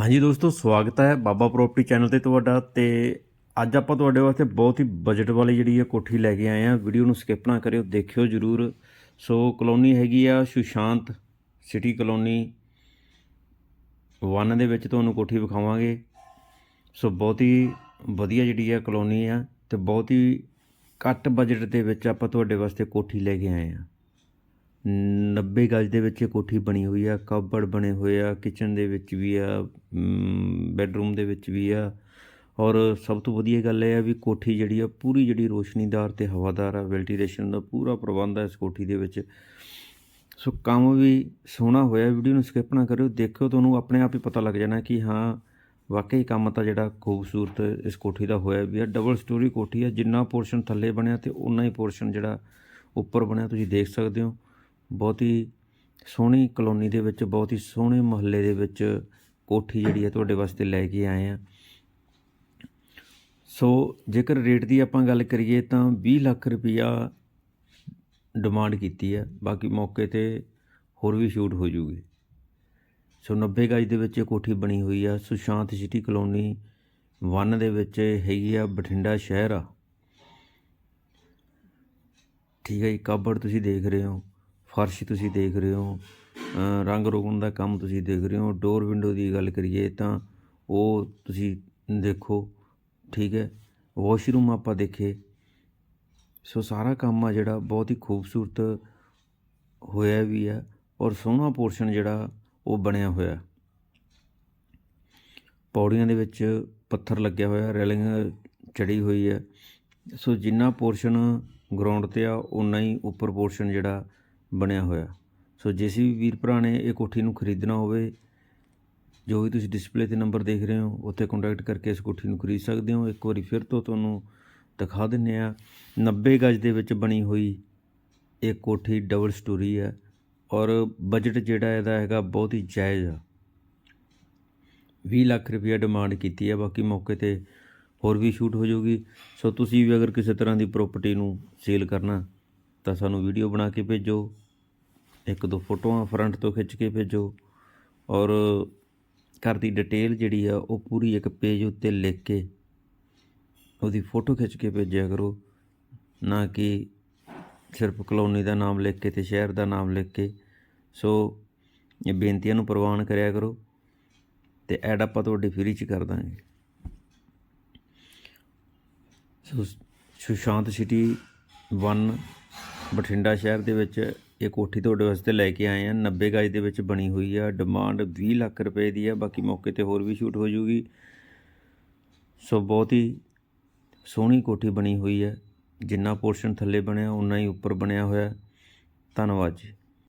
ਹਾਂਜੀ ਦੋਸਤੋ, ਸਵਾਗਤ ਹੈ ਬਾਬਾ ਪ੍ਰਾਪਰਟੀ ਚੈਨਲ ਤੇ ਤੁਹਾਡਾ ਤੇ ਅੱਜ ਆਪਾਂ ਤੁਹਾਡੇ ਵਾਸਤੇ ਬਹੁਤ ਹੀ ਬਜਟ ਵਾਲੀ ਜਿਹੜੀ ਹੈ ਕੋਠੀ ਲੈ ਕੇ ਆਏ ਆ ਵੀਡੀਓ ਨੂੰ ਸਕਿਪ ਨਾ ਕਰਿਓ, ਦੇਖਿਓ ਜਰੂਰ। ਸੋ ਕਲੋਨੀ ਹੈਗੀ ਆ ਸੁਸ਼ਾਂਤ ਸਿਟੀ ਕਲੋਨੀ। 1 ਦੇ ਵਿੱਚ ਤੁਹਾਨੂੰ ਕੋਠੀ ਵਿਖਾਵਾਂਗੇ। ਸੋ ਬਹੁਤ ਹੀ ਵਧੀਆ ਜਿਹੜੀ ਹੈ ਕਲੋਨੀ ਆ ਤੇ ਬਹੁਤ ਹੀ ਘੱਟ ਬਜਟ ਦੇ ਵਿੱਚ ਆਪਾਂ ਤੁਹਾਡੇ ਵਾਸਤੇ ਕੋਠੀ ਲੈ ਕੇ ਆਏ ਆ 90 ਗਜ ਦੇ ਵਿੱਚ ਇਹ ਕੋਠੀ ਬਣੀ ਹੋਈ ਆ, ਕਬੜ ਬਣੇ ਹੋਏ ਆ ਕਿਚਨ ਦੇ ਵਿੱਚ ਵੀ ਆ ਬੈੱਡਰੂਮ ਦੇ ਵਿੱਚ ਵੀ ਆ। ਔਰ ਸਭ ਤੋਂ ਵਧੀਆ ਗੱਲ ਇਹ ਆ ਵੀ ਕੋਠੀ ਜਿਹੜੀ ਆ, ਪੂਰੀ ਜਿਹੜੀ ਰੋਸ਼ਨੀਦਾਰ ਤੇ ਹਵਾਦਾਰ ਆ ਵੈਂਟੀਲੇਸ਼ਨ ਦਾ ਪੂਰਾ ਪ੍ਰਬੰਧ ਆ ਇਸ ਕੋਠੀ ਦੇ ਵਿੱਚ। ਸੋ ਕੰਮ ਵੀ ਸੋਹਣਾ ਹੋਇਆ, ਵੀਡੀਓ ਨੂੰ ਸਕਿਪ ਨਾ ਕਰਿਓ, ਦੇਖਿਓ ਤੁਹਾਨੂੰ ਆਪਣੇ ਆਪ ਹੀ ਪਤਾ ਲੱਗ ਜਾਣਾ ਕਿ ਹਾਂ, ਵਾਕਈ ਕੰਮ ਤਾਂ ਜਿਹੜਾ ਖੂਬਸੂਰਤ ਇਸ ਕੋਠੀ ਦਾ ਹੋਇਆ ਵੀ ਆ ਡਬਲ ਸਟੋਰੀ ਕੋਠੀ ਆ, ਜਿੰਨਾ ਪੋਰਸ਼ਨ ਥੱਲੇ ਬਣਿਆ ਤੇ ਉਨਾ ਹੀ ਪੋਰਸ਼ਨ ਜਿਹੜਾ ਉੱਪਰ ਬਣਿਆ, ਤੁਸੀਂ ਦੇਖ ਸਕਦੇ ਹੋ। ਬਹੁਤ ਹੀ ਸੋਹਣੀ ਕਲੋਨੀ ਦੇ ਵਿੱਚ, ਬਹੁਤ ਹੀ ਸੋਹਣੇ ਮੁਹੱਲੇ ਦੇ ਵਿੱਚ ਕੋਠੀ ਜਿਹੜੀ ਹੈ ਤੁਹਾਡੇ ਵਾਸਤੇ ਲੈ ਕੇ ਆਏ ਆ। ਸੋ ਜੇਕਰ ਰੇਟ ਦੀ ਆਪਾਂ ਗੱਲ ਕਰੀਏ ਤਾਂ 20 ਲੱਖ ਰੁਪਈਆ ਡਿਮਾਂਡ ਕੀਤੀ ਹੈ ਬਾਕੀ ਮੌਕੇ ਤੇ ਹੋਰ ਵੀ ਸ਼ੂਟ ਹੋ ਜੂਗੀ। ਸੋ 90 ਗਜ ਦੇ ਵਿੱਚ ਇਹ ਕੋਠੀ ਬਣੀ ਹੋਈ ਆ। ਸੁਸ਼ਾਂਤ ਸਿਟੀ ਕਲੋਨੀ 1 ਦੇ ਵਿੱਚ ਹੈਗੀ ਆ, ਬਠਿੰਡਾ ਸ਼ਹਿਰ ਆ। ਠੀਕ ਹੈ ਜੀ, ਕਾਬੜ ਤੁਸੀਂ ਦੇਖ ਰਹੇ ਹੋ, ਫਰਸ਼ ਤੁਸੀਂ ਦੇਖ ਰਹੇ ਹੋ। ਰੰਗ ਰੋਗਣ ਦਾ ਕੰਮ ਤੁਸੀਂ ਦੇਖ ਰਹੇ ਹੋ। ਡੋਰ ਵਿੰਡੋ ਦੀ ਗੱਲ ਕਰੀਏ ਤਾਂ ਉਹ ਤੁਸੀਂ ਦੇਖੋ, ਠੀਕ ਹੈ। ਵਾਸ਼ਰੂਮ ਆਪਾਂ ਦੇਖੇ। ਸੋ ਸਾਰਾ ਕੰਮ ਆ ਜਿਹੜਾ ਬਹੁਤ ਹੀ ਖੂਬਸੂਰਤ ਹੋਇਆ ਵੀ ਆ ਔਰ ਸੋਹਣਾ ਪੋਰਸ਼ਨ ਜਿਹੜਾ ਉਹ ਬਣਿਆ ਹੋਇਆ। ਪੌੜੀਆਂ ਦੇ ਵਿੱਚ ਪੱਥਰ ਲੱਗਿਆ ਹੋਇਆ, ਰੈਲਿੰਗ ਚੜੀ ਹੋਈ ਹੈ। ਸੋ ਜਿੰਨਾ ਪੋਰਸ਼ਨ ਗਰਾਊਂਡ ਤੇ ਆ ਉਨਾ ਹੀ ਉੱਪਰ ਪੋਰਸ਼ਨ ਜਿਹੜਾ ਬਣਿਆ ਹੋਇਆ। ਸੋ ਜਿਸ ਵੀ ਵੀਰ ਭਰਾ ਨੇ ਇਹ ਕੋਠੀ ਨੂੰ ਖਰੀਦਣਾ ਹੋਵੇ, ਜੋ ਵੀ ਤੁਸੀਂ ਡਿਸਪਲੇ ਤੇ ਨੰਬਰ ਦੇਖ ਰਹੇ ਹੋ, ਉੱਥੇ ਕੰਟੈਕਟ ਕਰਕੇ ਇਸ ਕੋਠੀ ਨੂੰ ਖਰੀਦ ਸਕਦੇ ਹੋ। ਇੱਕ ਵਾਰੀ ਫਿਰ ਤੋਂ ਤੁਹਾਨੂੰ ਦਿਖਾ ਦਿੰਨੇ ਆ 90 ਗਜ ਦੇ ਵਿੱਚ ਬਣੀ ਹੋਈ ਇਹ ਕੋਠੀ ਡਬਲ ਸਟੋਰੀ ਹੈ ਔਰ ਬਜਟ ਜਿਹੜਾ ਇਹਦਾ ਹੈਗਾ ਬਹੁਤ ਹੀ ਜਾਇਜ਼ ਆ। 20 ਲੱਖ ਰੁਪਏ ਡਿਮਾਂਡ ਕੀਤੀ ਹੈ, ਬਾਕੀ ਮੌਕੇ ਤੇ ਹੋਰ ਵੀ ਸ਼ੂਟ ਹੋ ਜਾਊਗੀ। ਸੋ ਤੁਸੀਂ ਵੀ ਅਗਰ ਕਿਸੇ ਤਰ੍ਹਾਂ ਦੀ ਪ੍ਰਾਪਰਟੀ ਨੂੰ ਸੇਲ ਕਰਨਾ, ਤਾਂ ਸਾਨੂੰ ਵੀਡੀਓ ਬਣਾ ਕੇ ਭੇਜੋ। ਇੱਕ ਦੋ ਫੋਟੋਆਂ ਫਰੰਟ ਤੋਂ ਖਿੱਚ ਕੇ ਭੇਜੋ ਔਰ ਘਰ ਦੀ ਡਿਟੇਲ ਜਿਹੜੀ ਆ, ਉਹ ਪੂਰੀ ਇੱਕ ਪੇਜ ਉੱਤੇ ਲਿਖ ਕੇ ਉਹਦੀ ਫੋਟੋ ਖਿੱਚ ਕੇ ਭੇਜਿਆ ਕਰੋ। ਨਾ ਕਿ ਸਿਰਫ ਕਲੋਨੀ ਦਾ ਨਾਮ ਲਿਖ ਕੇ ਤੇ ਸ਼ਹਿਰ ਦਾ ਨਾਮ ਲਿਖ ਕੇ। ਸੋ ਇਹ ਬੇਨਤੀਆਂ ਨੂੰ ਪ੍ਰਵਾਨ ਕਰਿਆ ਕਰੋ ਤੇ ਐਡ ਆਪਾਂ ਤੁਹਾਡੇ ਫ੍ਰੀ ਚ ਕਰ ਦਾਂਗੇ। ਸੋ ਸੁਸ਼ਾਂਤ ਸਿਟੀ 1 ਬਠਿੰਡਾ ਸ਼ਹਿਰ ਦੇ ਵਿੱਚ ਇਹ ਕੋਠੀ ਤੁਹਾਡੇ ਵਾਸਤੇ ਲੈ ਕੇ ਆਏ ਆ। 90 ਗਜ ਦੇ ਵਿੱਚ ਬਣੀ ਹੋਈ ਆ। ਡਿਮਾਂਡ 20 ਲੱਖ ਰੁਪਏ ਦੀ ਆ। ਬਾਕੀ ਮੌਕੇ ਤੇ ਹੋਰ ਵੀ ਸ਼ੂਟ ਹੋ ਜੂਗੀ। ਸੋ ਬਹੁਤ ਹੀ ਸੋਹਣੀ ਕੋਠੀ ਬਣੀ ਹੋਈ ਹੈ ਜਿੰਨਾ ਪੋਰਸ਼ਨ ਥੱਲੇ ਬਣਿਆ ਉਨਾ ਹੀ ਉੱਪਰ ਬਣਿਆ ਹੋਇਆ। ਧੰਨਵਾਦ ਜੀ।